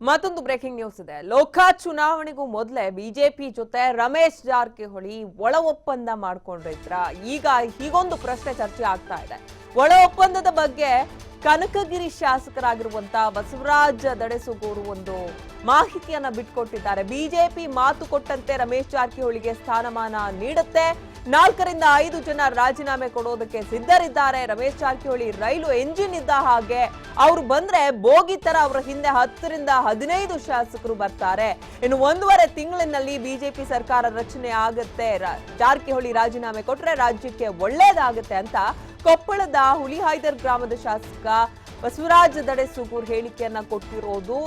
ಮತ್ತೊಂದು breaking news ಇದೆ. ಲೋಕ ಚುನಾವಣೆಗೂ ಮೊದಲೇ ಬಿಜೆಪಿ ಜೊತೆ ರಮೇಶ್ ಜಾರಕಿಹೊಳಿ ಒಳ ಒಪ್ಪಂದ ಮಾಡ್ಕೊಂಡಿದ್ರ. ಈಗ ಹೀಗೊಂದು ಪ್ರಶ್ನೆ ಚರ್ಚೆ ಆಗ್ತಾ ಇದೆ. ಒಳ ಒಪ್ಪಂದದ ಬಗ್ಗೆ ಕನಕಗಿರಿ ಶಾಸಕರಾಗಿರುವಂತ ಬಸವರಾಜ ದಡೆಸುಗೂರು ಒಂದು ಮಾಹಿತಿಯನ್ನ ಬಿಟ್ಕೊಟ್ಟಿದ್ದಾರೆ. ಬಿಜೆಪಿ ಮಾತು ಕೊಟ್ಟಂತೆ ರಮೇಶ್ ಜಾರಕಿಹೊಳಿಗೆ ಸ್ಥಾನಮಾನ ನೀಡುತ್ತೆ. ನಾಲ್ಕರಿಂದ ಐದು ಜನ ರಾಜೀನಾಮೆ ಕೊಡೋದಕ್ಕೆ ಸಿದ್ಧರಿದ್ದಾರೆ. ರಮೇಶ್ ಜಾರಕಿಹೊಳಿ ರೈಲು ಎಂಜಿನ್ ಇದ್ದ ಹಾಗೆ ಅವ್ರು ಬಂದ್ರೆ ಬೋಗಿ ತರ ಅವರ ಹಿಂದೆ ಹತ್ತರಿಂದ ಹದಿನೈದು ಶಾಸಕರು ಬರ್ತಾರೆ. ಇನ್ನು ಒಂದೂವರೆ ತಿಂಗಳಿನಲ್ಲಿ ಬಿಜೆಪಿ ಸರ್ಕಾರ ರಚನೆ ಆಗುತ್ತೆ. ಜಾರಕಿಹೊಳಿ ರಾಜೀನಾಮೆ ಕೊಟ್ರೆ ರಾಜ್ಯಕ್ಕೆ ಒಳ್ಳೇದಾಗುತ್ತೆ ಅಂತ ಕೊಪ್ಪಳದ ಹುಲಿಹೈದರ್ ಗ್ರಾಮದ ಶಾಸಕ ಬಸವರಾಜ ದಡೆ ಸುಗೂರ್ ಹೇಳಿಕೆಯನ್ನ ಕೊಟ್ಟಿರೋದು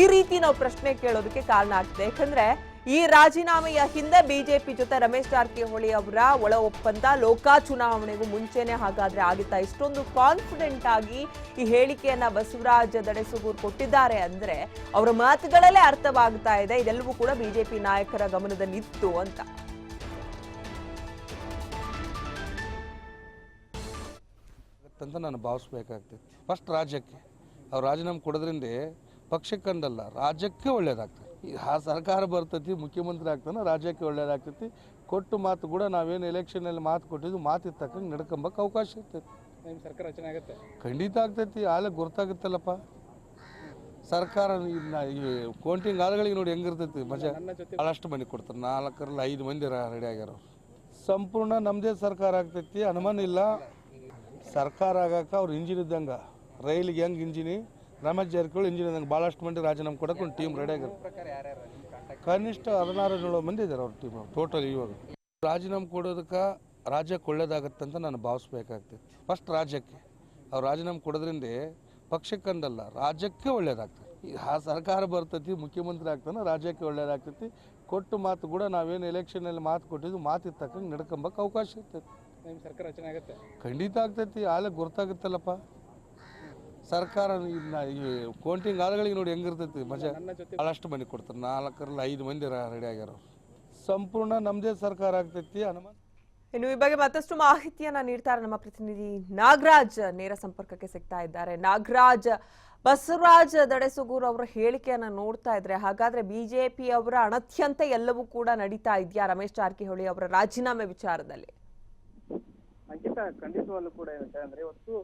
ಈ ರೀತಿ ನಾವು ಪ್ರಶ್ನೆ ಕೇಳೋದಕ್ಕೆ ಕಾರಣ ಆಗ್ತದೆ. ಯಾಕಂದ್ರೆ ಈ ರಾಜೀನಾಮೆಯ ಹಿಂದೆ ಬಿಜೆಪಿ ಜೊತೆ ರಮೇಶ್ ಜಾರಕಿಹೊಳಿ ಅವರ ಒಳ ಒಪ್ಪಂದ ಲೋಕಾ ಚುನಾವಣೆಗೂ ಮುಂಚೆನೆ ಹಾಗಾದ್ರೆ ಆಗಿತ್ತಾ? ಇಷ್ಟೊಂದು ಕಾನ್ಫಿಡೆಂಟ್ ಆಗಿ ಈ ಹೇಳಿಕೆಯನ್ನ ಬಸವರಾಜ ದಡೆಸುಗೂರ್ ಕೊಟ್ಟಿದ್ದಾರೆ ಅಂದ್ರೆ ಅವರ ಮಾತುಗಳಲ್ಲೇ ಅರ್ಥವಾಗ್ತಾ ಇದೆ. ಇದೆಲ್ಲವೂ ಕೂಡ ಬಿಜೆಪಿ ನಾಯಕರ ಗಮನದಲ್ಲಿ ಇತ್ತು ಅಂತ. ಅಂತ ನಾನು ಭಾವಿಸ್ಬೇಕಾಗ್ತೈತಿ ಫಸ್ಟ್ ರಾಜ್ಯಕ್ಕೆ. ಅವ್ರು ರಾಜೀನಾಮೆ ಕೊಡೋದ್ರಿಂದ ಪಕ್ಷಕ್ಕಂದಲ್ಲ ರಾಜ್ಯಕ್ಕೆ ಒಳ್ಳೇದಾಗ್ತದೆ. ಆ ಸರ್ಕಾರ ಬರ್ತೈತಿ ಮುಖ್ಯಮಂತ್ರಿ ಆಗ್ತಾನೆ ರಾಜ್ಯಕ್ಕೆ ಒಳ್ಳೇದಾಗ್ತೈತಿ ಕೊಟ್ಟು ಮಾತು ಕೂಡ ನಾವೇನು ಎಲೆಕ್ಷನಲ್ಲಿ ಮಾತು ಕೊಟ್ಟಿದ್ದು ಮಾತು ತಕ್ಕಂಗೆ ನಡ್ಕೊಂಬಕ್ಕೆ ಅವಕಾಶ ಇರ್ತೈತಿ. ನಿಮ್ಮ ಸರ್ಕಾರ ರಚನೆ ಆಗುತ್ತೆ? ಖಂಡಿತ ಆಗ್ತೈತಿ ಆಲೆ ಗೊತ್ತಾಗುತ್ತಲ್ಲಪ್ಪ ಸರ್ಕಾರ ಕೌಂಟಿಂಗ್ ಆಳುಗಳಿಗೆ ನೋಡಿ ಹೆಂಗಿರ್ತೈತಿ ಮಜಾ. ಭಾಳಷ್ಟು ಮಂದಿ ಕೊಡ್ತಾರೆ ನಾಲ್ಕರಲ್ಲಿ ಐದು ಮಂದಿ ರೆಡಿ ಆಗ್ಯಾರ ಸಂಪೂರ್ಣ ನಮ್ಮದೇ ಸರ್ಕಾರ ಆಗ್ತೈತಿ ಅನುಮಾನ ಇಲ್ಲ. ಸರ್ಕಾರ ಆಗಾಕ ಅವ್ರು ಇಂಜಿನ್ ಇದ್ದಂಗೆ ರೈಲಿಗೆ ಹೆಂಗೆ ಇಂಜಿನಿ ರಮೇಶ್ ಜಾರಕಿಹೊಳಿ ಇಂಜಿನಿಯರಿಂಗ್ ಭಾಳಷ್ಟು ಮಂದಿ ರಾಜೀನಾಮೆ ಕೊಡಕ್ಕೆ ಒಂದು ಟೀಮ್ ರೆಡಿ ಆಗಿರುತ್ತೆ ಕನಿಷ್ಠ ಹದಿನಾರು ಏಳು ಮಂದಿ ಇದ್ದಾರೆ ಅವ್ರ ಟೀಮ್ ಟೋಟಲ್ ಇವಾಗ. ರಾಜೀನಾಮೆ ಕೊಡೋದಕ್ಕೆ ರಾಜ್ಯಕ್ಕೆ ಒಳ್ಳೇದಾಗತ್ತೆ ಅಂತ ನಾನು ಭಾವಿಸ್ಬೇಕಾಗ್ತೈತಿ ಫಸ್ಟ್ ರಾಜ್ಯಕ್ಕೆ. ಅವ್ರು ರಾಜೀನಾಮೆ ಕೊಡೋದ್ರಿಂದ ಪಕ್ಷಕ್ಕಂದಲ್ಲ ರಾಜ್ಯಕ್ಕೆ ಒಳ್ಳೇದಾಗ್ತದೆ. ಆ ಸರ್ಕಾರ ಬರ್ತೈತಿ ಮುಖ್ಯಮಂತ್ರಿ ಆಗ್ತಾನೆ ರಾಜ್ಯಕ್ಕೆ ಒಳ್ಳೇದಾಗ್ತೈತಿ. ಕೊಟ್ಟು ಮಾತು ಕೂಡ ನಾವೇನು ಎಲೆಕ್ಷನಲ್ಲಿ ಮಾತು ಕೊಟ್ಟಿದ್ದು ಮಾತಿಗೆ ತಕ್ಕಂಗೆ ನಡ್ಕೊಂಬಕ್ಕೆ ಅವಕಾಶ ಇರ್ತೈತಿ. ಸರ್ಕಾರ ರಚನೆ ಆಗುತ್ತೆ ಖಂಡಿತ ಆಗ್ತೈತಿ ಆಲೆ ಗೊತ್ತಾಗುತ್ತಲ್ಲಪ್ಪ ಸರ್ಕಾರ ಈ ಕೌಂಟಿಂಗ್ ಆಳುಗಳಿಗೆ ನೋಡಿ ಹೆಂಗಿರ್ತೈತಿ. ಮಜಾ ಭಾಳಷ್ಟು ಮಂದಿ ಕೊಡ್ತಾರೆ. ನಾಲ್ಕರಲ್ಲಿ ಐದು ಮಂದಿ ರೆಡಿ ಆಗ್ಯಾರ ಸಂಪೂರ್ಣ ನಮ್ಮದೇ ಸರ್ಕಾರ ಆಗ್ತೈತಿ. ಅನುಮಾನ ಇನ್ನು ಈ ಬಗ್ಗೆ ಮತ್ತಷ್ಟು ಮಾಹಿತಿಯನ್ನ ನೀಡ್ತಾರೆ ನಮ್ಮ ಪ್ರತಿನಿಧಿ ನಾಗರಾಜ್. ನೇರ ಸಂಪರ್ಕಕ್ಕೆ ಸಿಗ್ತಾ ಇದ್ದಾರೆ. ನಾಗರಾಜ್ ಬಸವರಾಜ್ ದಡೆಸುಗೂರ್ ಅವರ ಹೇಳಿಕೆಯನ್ನ ನೋಡ್ತಾ ಇದ್ರೆ ಹಾಗಾದ್ರೆ ಬಿಜೆಪಿ ಅವರ ಅಣತ್ಯಂತ ಎಲ್ಲವೂ ಕೂಡ ನಡೀತಾ ಇದೆಯಾ? ರಮೇಶ್ ಜಾರಕಿಹೊಳಿ ಅವರ ರಾಜೀನಾಮೆ ವಿಚಾರದಲ್ಲಿ. ಅಂಕಿತ ಖಂಡಿತವಾಗ್ಲೂ ಕೂಡ ಏನಂತ ಅಂದ್ರೆ ಇವತ್ತು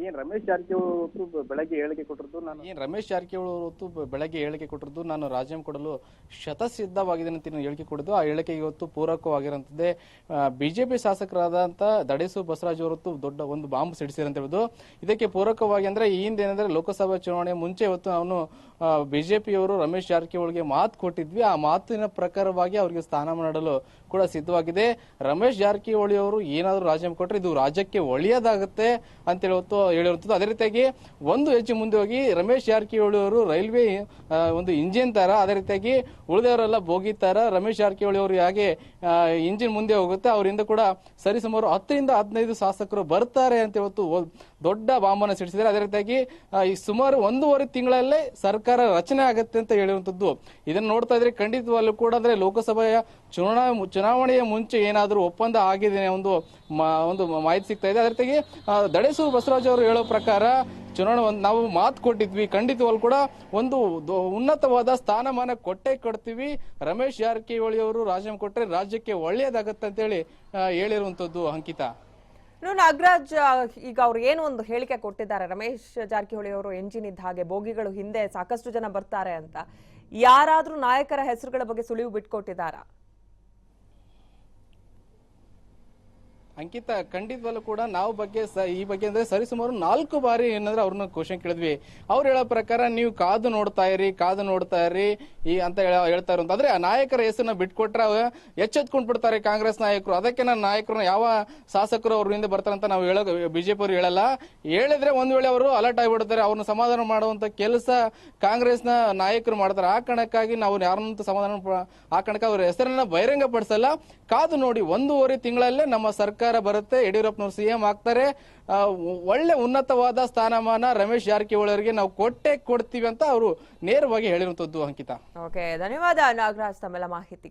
ಏನ್ ರಮೇಶ್ ಜಾರಕಿಹೊಳಿ ಬೆಳಗ್ಗೆ ಹೇಳಿಕೆ ಕೊಟ್ಟರು ನಾನು? ಏನ್ ರಮೇಶ್ ಜಾರಕಿಹೊಳಿ ಬ- ಬೆಳಗ್ಗೆ ಹೇಳಿಕೆ ಕೊಟ್ಟಿದ್ದು ನಾನು ರಾಜೀನಾಮೆ ಕೊಡಲು ಶತಸಿದ್ಧವಾಗಿದೆ ಅಂತ ಹೇಳಿಕೆ ಕೊಟ್ಟಿದ್ದು ಆ ಹೇಳಿಕೆಗೆ ಇವತ್ತು ಪೂರಕವಾಗಿರುವಂತದ್ದೇ ಬಿಜೆಪಿ ಶಾಸಕರಾದಂತ ದಡೇಸು ಬಸವರಾಜ್ ಅವರತ್ತು ದೊಡ್ಡ ಒಂದು ಬಾಂಬ್ ಅಂತ ಹೇಳುದು. ಇದಕ್ಕೆ ಪೂರಕವಾಗಿ ಅಂದ್ರೆ ಈ ಹಿಂದೆ ಏನಂದ್ರೆ ಲೋಕಸಭಾ ಚುನಾವಣೆ ಮುಂಚೆ ಇವತ್ತು ಅವನು ಬಿಜೆಪಿಯವರು ರಮೇಶ್ ಜಾರಕಿಹೊಳಿಗೆ ಮಾತು ಕೊಟ್ಟಿದ್ವಿ. ಆ ಮಾತಿನ ಪ್ರಕಾರವಾಗಿ ಅವರಿಗೆ ಸ್ಥಾನ ಮಾಡಲು ಕೂಡ ಸಿದ್ಧವಾಗಿದೆ. ರಮೇಶ್ ಜಾರಕಿಹೊಳಿ ಅವರು ಏನಾದರೂ ರಾಜೀನಾಮೆ ಕೊಟ್ಟರೆ ಇದು ರಾಜ್ಯಕ್ಕೆ ಒಳ್ಳೆಯದಾಗುತ್ತೆ ಅಂತೇಳಿ ಇವತ್ತು ಹೇಳಿರುತ್ತದೆ. ಅದೇ ರೀತಿಯಾಗಿ ಒಂದು ಹೆಜ್ಜೆ ಮುಂದೆ ಹೋಗಿ ರಮೇಶ್ ಜಾರಕಿಹೊಳಿ ಅವರು ರೈಲ್ವೆ ಒಂದು ಇಂಜಿನ್ ತರ, ಅದೇ ರೀತಿಯಾಗಿ ಉಳಿದವರೆಲ್ಲ ಬೋಗಿ ತರ ರಮೇಶ್ ಜಾರಕಿಹೊಳಿ ಅವರು ಹೇಗೆ ಇಂಜಿನ್ ಮುಂದೆ ಹೋಗುತ್ತೆ. ಅವರಿಂದ ಕೂಡ ಸರಿಸುಮಾರು ಹತ್ತರಿಂದ ಹದಿನೈದು ಶಾಸಕರು ಬರ್ತಾರೆ ಅಂತ ಇವತ್ತು ದೊಡ್ಡ ಬಾಂಬನ ಸಿಡಿಸಿದ್ದಾರೆ. ಅದೇ ರೀತಿಯಾಗಿ ಈ ಸುಮಾರು ಒಂದೂವರೆ ತಿಂಗಳಲ್ಲೇ ಸರ್ಕಾರ ರಚನೆ ಆಗುತ್ತೆ ಅಂತ ಹೇಳಿರುವಂತದ್ದು. ಇದನ್ನ ನೋಡ್ತಾ ಇದ್ರೆ ಖಂಡಿತವಾಗ್ಲೂ ಕೂಡ ಅಂದ್ರೆ ಲೋಕಸಭೆಯ ಚುನಾವಣಾ, ಚುನಾವಣೆಯ ಮುಂಚೆ ಏನಾದರೂ ಒಪ್ಪಂದ ಆಗಿದೆ ಒಂದು ಒಂದು ಮಾಹಿತಿ ಸಿಗ್ತಾ ಇದೆ. ಅದೇ ರೀತಿಯಾಗಿ ದಡೇಸು ದಡೇಸೂರು ಬಸವರಾಜ್ ಅವರು ಹೇಳೋ ಪ್ರಕಾರ ಚುನಾವಣೆ ಒಂದು ನಾವು ಮಾತು ಕೊಟ್ಟಿದ್ವಿ. ಖಂಡಿತವಾಗ್ಲೂ ಕೂಡ ಒಂದು ಉನ್ನತವಾದ ಸ್ಥಾನಮಾನ ಕೊಟ್ಟೆ ಕೊಡ್ತೀವಿ. ರಮೇಶ್ ಜಾರಕಿಹೊಳಿ ಅವರು ರಾಜೀನಾಮೆ ಕೊಟ್ಟರೆ ರಾಜ್ಯಕ್ಕೆ ಒಳ್ಳೆಯದಾಗತ್ತೆ ಅಂತೇಳಿ ಹೇಳಿರುವಂಥದ್ದು ಅಂಕಿತ. ನಾಗರಾಜ್ ಈಗ ಅವ್ರು ಏನು ಒಂದು ಹೇಳಿಕೆ ಕೊಟ್ಟಿದ್ದಾರೆ. ರಮೇಶ್ ಜಾರಕಿಹೊಳಿ ಅವರು ಎಂಜಿನ್ ಇದ್ದ ಹಾಗೆ ಬೋಗಿಗಳು ಹಿಂದೆ ಸಾಕಷ್ಟು ಜನ ಬರ್ತಾರೆ ಅಂತ. ಯಾರಾದ್ರೂ ನಾಯಕರ ಹೆಸರುಗಳ ಬಗ್ಗೆ ಸುಳಿವು ಬಿಟ್ಕೊಟ್ಟಿದ್ದಾರಾ? ಅಂಕಿತ ಖಂಡಿತವಾಗ್ಲೂ ಕೂಡ ನಾವು ಬಗ್ಗೆ ಈ ಬಗ್ಗೆ ಅಂದ್ರೆ ಸರಿಸುಮಾರು ನಾಲ್ಕು ಬಾರಿ ಏನಂದ್ರೆ ಅವ್ರನ್ನ ಕ್ವಶನ್ ಕೇಳಿದ್ವಿ. ಅವ್ರು ಹೇಳೋ ಪ್ರಕಾರ ನೀವು ಕಾದು ನೋಡ್ತಾ ಇರಿ, ಕಾದು ನೋಡ್ತಾ ಇರಿ, ಈ ಅಂತ ಹೇಳ- ಹೇಳ್ತಾ ಇರೋ ಅಂದ್ರೆ ಆ ನಾಯಕರ ಹೆಸರನ್ನ ಬಿಟ್ಕೊಟ್ರೆ ಎಚ್ಚೆತ್ಕೊಂಡ್ ಬಿಡ್ತಾರೆ ಕಾಂಗ್ರೆಸ್ ನಾಯಕರು. ಅದಕ್ಕೆ ನಾನು ನಾಯಕರನ್ನ ಯಾವ ಶಾಸಕರು ಅವ್ರ ಹಿಂದೆ ಬರ್ತಾರೆ ಅಂತ ನಾವು ಹೇಳೋ ಬಿಜೆಪಿ ಅವರು ಹೇಳಲ್ಲ. ಹೇಳಿದ್ರೆ ಒಂದ್ ವೇಳೆ ಅವರು ಅಲರ್ಟ್ ಆಗಿಬಿಡ್ತಾರೆ, ಅವ್ರನ್ನ ಸಮಾಧಾನ ಮಾಡುವಂತ ಕೆಲಸ ಕಾಂಗ್ರೆಸ್ನ ನಾಯಕರು ಮಾಡ್ತಾರೆ. ಆ ಕಾರಣಕ್ಕಾಗಿ ನಾವು ಯಾರನ್ನಂತ ಸಮಾಧಾನ, ಆ ಕಾರಣಕ್ಕೆ ಅವ್ರ ಹೆಸರನ್ನ ಬಹಿರಂಗ ಪಡಿಸಲ್ಲ ಕಾದು ನೋಡಿ ಒಂದೂವರೆ ತಿಂಗಳಲ್ಲೇ ನಮ್ಮ ಸರ್ಕಾರ ಬರುತ್ತೆ, ಯಡಿಯೂರಪ್ಪನವರು ಸಿಎಂ ಆಗ್ತಾರೆ. ಒಳ್ಳೆ ಉನ್ನತವಾದ ಸ್ಥಾನಮಾನ ರಮೇಶ್ ಜಾರಕಿಹೊಳಿ ನಾವು ಕೊಟ್ಟೆ ಕೊಡ್ತೀವಿ ಅಂತ ಅವರು ನೇರವಾಗಿ ಹೇಳಿರುವಂತದ್ದು ಅಂಕಿತ. ಓಕೆ ಧನ್ಯವಾದ ನಾಗರಾಜ್ ತಮ್ಮೆಲ್ಲ ಮಾಹಿತಿಗಾಗಿ